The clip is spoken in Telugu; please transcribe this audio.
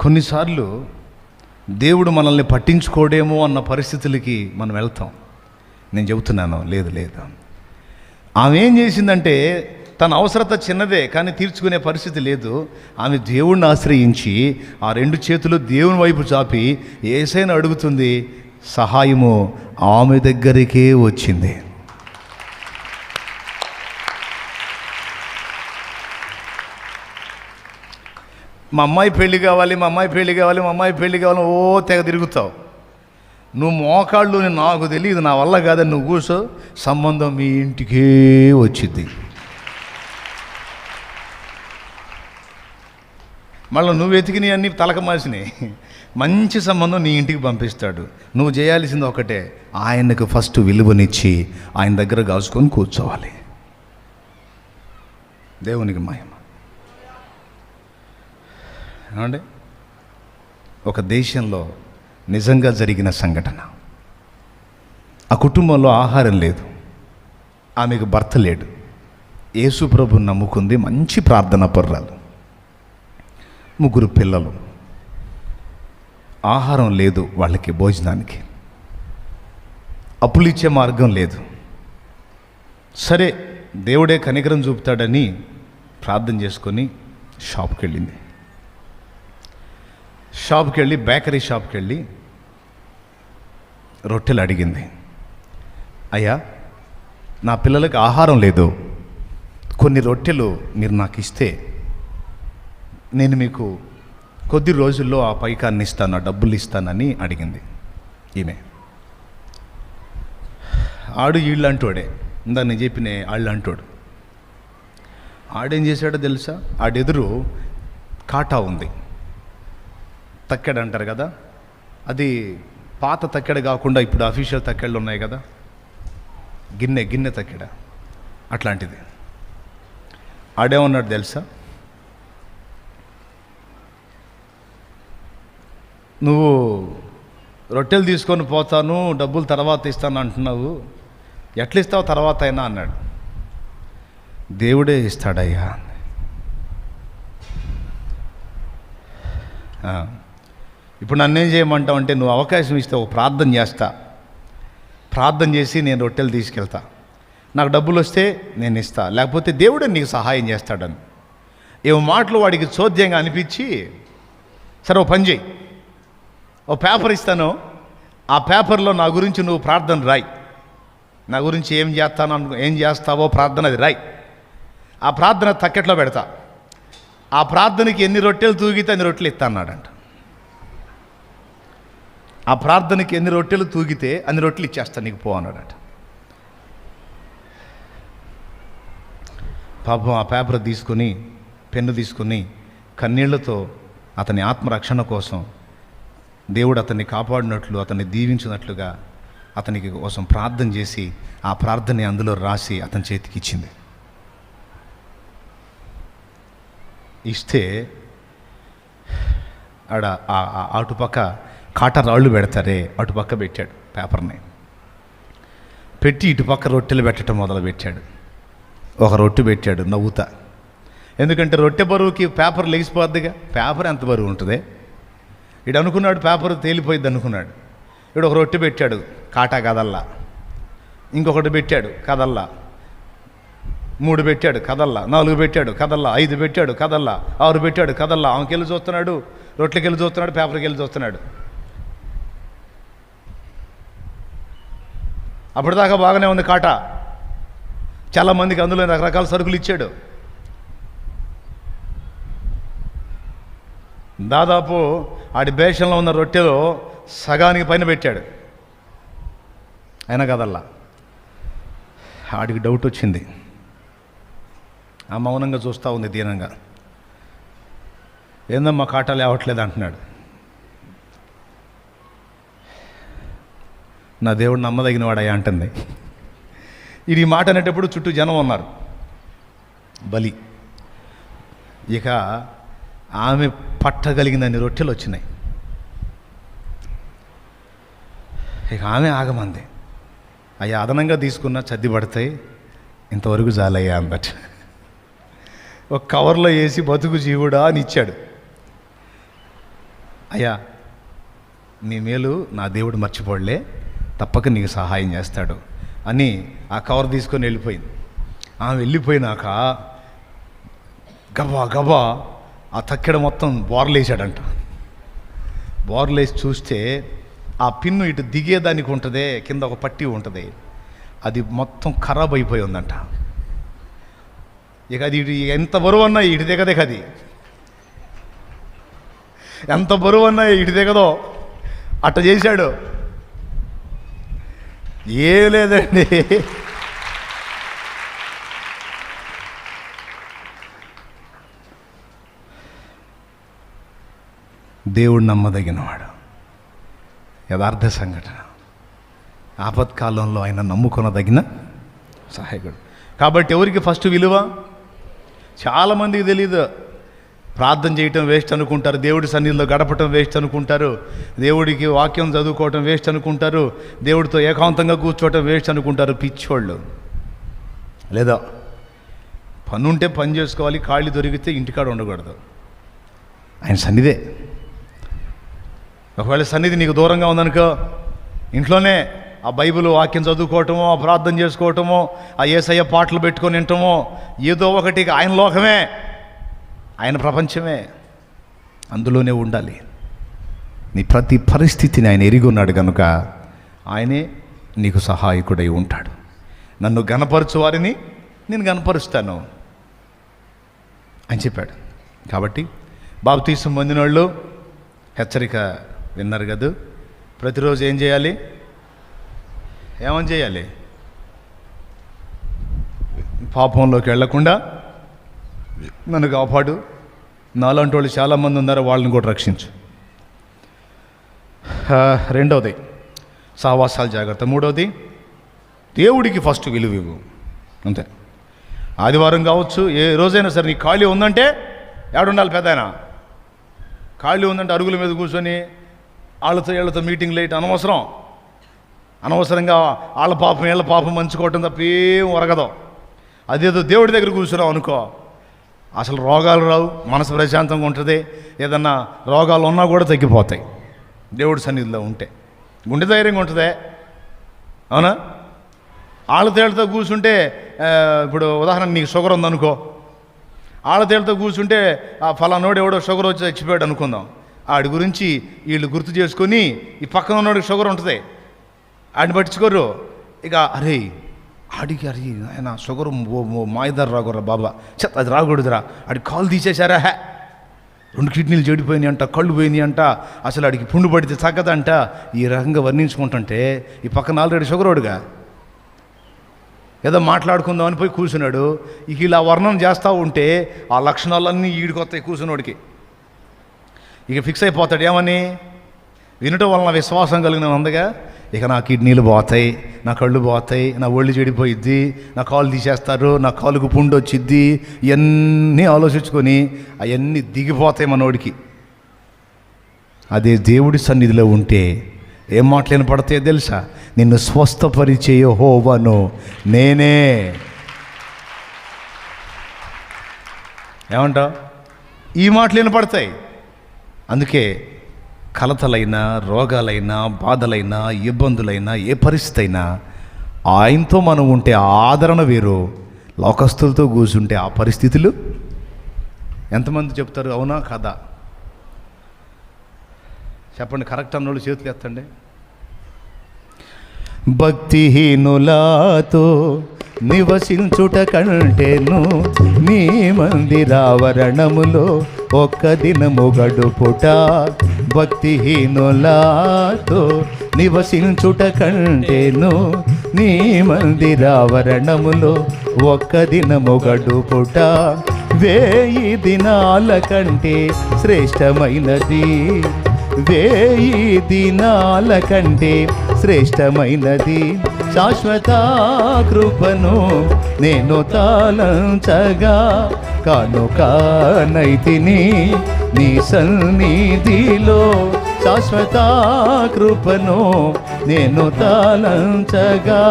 కొన్నిసార్లు దేవుడు మనల్ని పట్టించుకోడేమో అన్న పరిస్థితులకి మనం వెళ్తాం. నేను చెబుతున్నాను లేదు లేదు. ఆమె ఏం చేసిందంటే తన అవసరత చిన్నదే కానీ తీర్చుకునే పరిస్థితి లేదు. ఆమె దేవుణ్ణి ఆశ్రయించి ఆ రెండు చేతులు దేవుని వైపు చాపి ఏసైనా అడుగుతుంది సహాయము ఆమె దగ్గరికే వచ్చింది. మా అమ్మాయి పెళ్ళి కావాలి మా అమ్మాయి పెళ్ళి కావాలి మా అమ్మాయి పెళ్ళి కావాలి ఓ తెగ తిరుగుతావు. నువ్వు మోకాళ్ళు నాకు తెలియదు నా వల్ల కాదని నువ్వు కూర్చో సంబంధం మీ ఇంటికే వచ్చింది. మళ్ళీ నువ్వు వెతికినవి అన్నీ తలక మాసినాయి మంచి సంబంధం నీ ఇంటికి పంపిస్తాడు. నువ్వు చేయాల్సింది ఒకటే ఆయనకు ఫస్ట్ విలువనిచ్చి ఆయన దగ్గర కాసుకొని కూర్చోవాలి. దేవునికి మహిమ. ఏమండి? ఒక దేశంలో నిజంగా జరిగిన సంఘటన. ఆ కుటుంబంలో ఆహారం లేదు. ఆమెకు భర్త లేడు. యేసు ప్రభు నమ్ముకుంది మంచి ప్రార్థన పర్రాలు. ముగ్గురు పిల్లలు. ఆహారం లేదు వాళ్ళకి భోజనానికి. అప్పులు ఇచ్చే మార్గం లేదు. సరే దేవుడే కనికరం చూపుతాడని ప్రార్థన చేసుకొని షాప్కి వెళ్ళింది షాప్కి వెళ్ళి బేకరీ షాప్కి వెళ్ళి రొట్టెలు అడిగింది. అయ్యా నా పిల్లలకు ఆహారం లేదు. కొన్ని రొట్టెలు మీరు నాకు ఇస్తే నేను మీకు కొద్ది రోజుల్లో ఆ పైకాన్ని ఇస్తాను ఆ డబ్బులు ఇస్తానని అడిగింది ఈమె. ఆడు వీళ్ళు అంటోడే ఇందా నేను చెప్పిన వాళ్ళు అంటోడు ఆడేం చేశాడో తెలుసా? ఆడెదురు కాటా ఉంది. తక్కెడ అంటారు కదా? అది పాత తక్కెడ కాకుండా ఇప్పుడు అఫీషియల్ తక్కెళ్ళు ఉన్నాయి కదా? గిన్నె గిన్నె తక్కెడ? అట్లాంటిది. ఆడేమన్నాడు తెలుసా? నువ్వు రొట్టెలు తీసుకొని పోతాను డబ్బులు తర్వాత ఇస్తాను అంటున్నావు. ఎట్లా ఇస్తావు తర్వాత అయినా అన్నాడు. దేవుడే ఇస్తాడయ్యా ఇప్పుడు నన్ను ఏం చేయమంటావు అంటే నువ్వు అవకాశం ఇస్తే ఒక ప్రార్థన చేస్తా. ప్రార్థన చేసి నేను రొట్టెలు తీసుకెళ్తా. నాకు డబ్బులు వస్తే నేను ఇస్తా. లేకపోతే దేవుడే నీకు సహాయం చేస్తాడని. ఏమో మాటలు వాడికి చోద్యంగా అనిపించి సరే ఓ పని చేయి. ఓ పేపర్ ఇస్తాను. ఆ పేపర్లో నా గురించి నువ్వు ప్రార్థన రాయి. నా గురించి ఏం చేస్తాను అను ఏం చేస్తావో ప్రార్థన అది రాయి. ఆ ప్రార్థన తక్కెట్లో పెడతా. ఆ ప్రార్థనకి ఎన్ని రొట్టెలు తూగితే అన్ని రొట్టెలు ఇస్తా అన్నాడంట. ఆ ప్రార్థనకి ఎన్ని రొట్టెలు తూగితే అన్ని రొట్టెలు ఇచ్చేస్తా నీకు పో అన్నాడట. పాపం ఆ పేపర్ తీసుకుని పెన్ను తీసుకుని కన్నీళ్ళతో అతని ఆత్మరక్షణ కోసం దేవుడు అతన్ని కాపాడినట్లు అతన్ని దీవించినట్లుగా అతనికి కోసం ప్రార్థన చేసి ఆ ప్రార్థనని అందులో రాసి అతని చేతికి ఇచ్చింది. ఇస్తే ఆడ ఆ- ఆ అటుపక్క కాట రాళ్ళు పెడతారే అటుపక్క పెట్టాడు పేపర్ని. పెట్టి ఇటుపక్క రొట్టెలు పెట్టడం మొదలు పెట్టాడు. ఒక రొట్టె పెట్టాడు నవ్వుతా. ఎందుకంటే రొట్టె బరువుకి పేపర్ లెగిసిపోద్దిగా? పేపర్ ఎంత బరువు ఉంటుంది? ఇడు అనుకున్నాడు పేపర్ తేలిపోయింది అనుకున్నాడు. ఇడు ఒక రొట్టె పెట్టాడు కాటా కదల్లా. ఇంకొకటి పెట్టాడు కదల్లా. మూడు పెట్టాడు కదల్లా. నాలుగు పెట్టాడు కదల్లా. ఐదు పెట్టాడు కదల్లా. ఆరు పెట్టాడు కదల్లా. ఆమెకెళ్ళి చూస్తున్నాడు రొట్టెకెళ్ళి చూస్తున్నాడు పేపర్కి వెళ్ళి చూస్తున్నాడు. అప్పటిదాకా బాగానే ఉంది కాట. చాలామందికి అందులో రకరకాల సరుకులు ఇచ్చాడు. దాదాపు ఆడి బేషంలో ఉన్న రొట్టెలో సగానికి పైన పెట్టాడు. అయినా కదల్లా. ఆడికి డౌట్ వచ్చింది. ఆ మౌనంగా చూస్తూ ఉంది దీనంగా. ఏందమ్మా కాటాలు లేవట్లేదు అంటున్నాడు. నా దేవుడు నమ్మదగిన వాడయ్యా అంటుంది. ఇది ఈ మాట అనేటప్పుడు చుట్టూ జనం ఉన్నారు. బలి. ఇక ఆమె పట్టగలిగినన్ని రొట్టెలు వచ్చినాయి. ఇక ఆమె ఆగమంది. అయ్యా అదనంగా తీసుకున్న చద్ది పడతాయి ఇంతవరకు జాలయ్యా అందట ఒక కవర్లో వేసి బతుకు జీవుడా అని ఇచ్చాడు. అయ్యా నీ మేలు నా దేవుడు మర్చిపోడలే. తప్పక నీకు సహాయం చేస్తాడు అని ఆ కవర్ తీసుకొని వెళ్ళిపోయింది. ఆమె వెళ్ళిపోయినాక గబా గబా ఆ తక్కెడ మొత్తం బోర్లేసాడంట బోర్లేసి చూస్తే ఆ పిన్ను ఇటు దిగేదానికి ఉంటుందే కింద ఒక పట్టి ఉంటుంది. అది మొత్తం ఖరాబ్ అయిపోయి ఉందంట. ఇక అది ఇటు ఎంత బరువు అన్నా ఇటు దిగదే కది ఎంత బరువు అన్నా ఇటు దిగదో అట్ట చేశాడు. ఏం లేదండి. దేవుడు నమ్మదగినవాడు. యథార్థ సంఘటన. ఆపత్కాలంలో ఆయన నమ్ముకొనదగిన సహాయకుడు. కాబట్టి ఎవరికి ఫస్ట్ విలువ? చాలామందికి తెలియదు ప్రార్థన చేయటం వేస్ట్ అనుకుంటారు. దేవుడి సన్నిధిలో గడపటం వేస్ట్ అనుకుంటారు. దేవుడికి వాక్యం చదువుకోవటం వేస్ట్ అనుకుంటారు. దేవుడితో ఏకాంతంగా కూర్చోవటం వేస్ట్ అనుకుంటారు పిచ్చోళ్ళు. లేదా? పని ఉంటే పని చేసుకోవాలి ఖాళీ దొరికితే ఇంటికాడ ఉండకూడదు. ఆయన సన్నిధే. ఒకవేళ సన్నిధి నీకు దూరంగా ఉందనుకో ఇంట్లోనే ఆ బైబిల్ వాక్యం చదువుకోవటమో ఆ ప్రార్థన చేసుకోవటమో ఆ ఏసయ్య పాటలు పెట్టుకొని వింటమో ఏదో ఒకటి ఆయన లోకమే. ఆయన ప్రపంచమే. అందులోనే ఉండాలి. నీ ప్రతి పరిస్థితిని ఆయన ఎరిగి ఉన్నాడు కనుక ఆయనే నీకు సహాయకుడై ఉంటాడు. నన్ను గనపరచు వారిని నేను గనపరుస్తాను అని చెప్పాడు. కాబట్టి బాప్తీసం పొందిన వాళ్ళు హెచ్చరిక విన్నారు కదా ప్రతిరోజు ఏం చేయాలి? ఏమని చేయాలి? పాపంలోకి వెళ్ళకుండా నన్ను కాపాడు. నాలాంటి వాళ్ళు చాలామంది ఉన్నారు? వాళ్ళని కూడా రక్షించు. రెండవది సావాసాలు జాగ్రత్త. మూడవది దేవుడికి ఫస్ట్ విలువ ఇవ్వు. అంతే. ఆదివారం కావచ్చు ఏ రోజైనా సరే నీ ఖాళీ ఉందంటే ఏడుండాలి పెద్ద ఆయన. ఖాళీ ఉందంటే అరుగుల మీద కూర్చొని వాళ్ళతో వీళ్ళతో మీటింగ్ లేట్ అనవసరం. అనవసరంగా వాళ్ళ పాపం వీళ్ళ పాపం మంచుకోవటం తప్ప ఏం ఒరగదు. అదేదో దేవుడి దగ్గర కూర్చున్నాం అనుకో. అసలు రోగాలు రావు మనసు ప్రశాంతంగా ఉంటుంది. ఏదన్నా రోగాలు ఉన్నా కూడా తగ్గిపోతాయి. దేవుడి సన్నిధిలో ఉంటే. గుండె ధైర్యంగా ఉంటుందే. అవునా? ఆళ్ళతేళ్ళతో కూర్చుంటే ఇప్పుడు ఉదాహరణ నీకు షుగర్ ఉందనుకో. ఆళ్ళతేళ్ళతో కూర్చుంటే ఆ ఫలానోడు ఎవడో షుగర్ వచ్చి చచ్చిపోయాడు అనుకుందాం. ఆడి గురించి వీళ్ళు గుర్తు చేసుకొని ఈ పక్కన ఉన్నోడికి షుగర్ ఉంటుంది. ఆడిని పట్టించుకోరు ఇక అరే అడిగారు ఆయన షుగర్ మాయదారు రాగురా బాబా. చెత్త అది రాకూడదురా. ఆడి కాలు తీసేశారా? హే. రెండు కిడ్నీలు చెడిపోయినాయి అంట కళ్ళు పోయినాయి అంట అసలు ఆడికి పుండు పడితే తగ్గదంట. ఈ రకంగా వర్ణించుకుంటుంటే ఈ పక్కన ఆల్రెడీ షుగరోడుగా ఏదో మాట్లాడుకుందాం అని పోయి కూర్చున్నాడు. ఇక ఇలా వర్ణన చేస్తూ ఉంటే ఆ లక్షణాలన్నీ ఈడికొస్తాయి కూర్చున్నోడికి. ఇక ఫిక్స్ అయిపోతాడు ఏమని? వినటం వలన విశ్వాసం కలిగిన ఉందిగా ఇక నా కిడ్నీలు పోతాయి నా కళ్ళు పోతాయి నా ఒళ్ళు చెడిపోయిద్ది నా కాలు తీసేస్తారు నా కాలుకు పుండు వచ్చిద్ది ఇవన్నీ ఆలోచించుకొని అవన్నీ దిగిపోతాయి మనోడికి. అదే దేవుడి సన్నిధిలో ఉంటే ఏం మాటలు పడతాయో తెలుసా? నిన్ను స్వస్థపరిచే హోవను నేనే. ఏమంటావు? ఈ మాటలు వినపడతాయి అందుకే కలతలైనా రోగాలైనా బాధలైనా ఇబ్బందులైనా ఏ పరిస్థితి అయినా ఆయనతో మనం ఉంటే ఆదరణ వేరు. లోకస్తులతో కూర్చుంటే ఆ పరిస్థితులు ఎంతమంది చెప్తారు? అవునా? కదా? చెప్పండి కరెక్ట్ అన్నోళ్ళు చేతులు ఎత్తండి. భక్తిహీనులాతో నివసించుట కంటేను నీ మందిరావరణములో ఒక్క దినము గడుపుట భక్తిహీనులాతో నివసించుట కంటేను నీ మందిరావరణములో ఒక్క దినము గడుపుట వేయి దినాల కంటే శ్రేష్టమైనది. వేయి దినాల కంటే శ్రేష్టమైనది శాశ్వత కృపను నేను తాళంచగా కాను కానైతిని నీ సన్నిధిలో శాశ్వత కృపను నేను తాళంచగా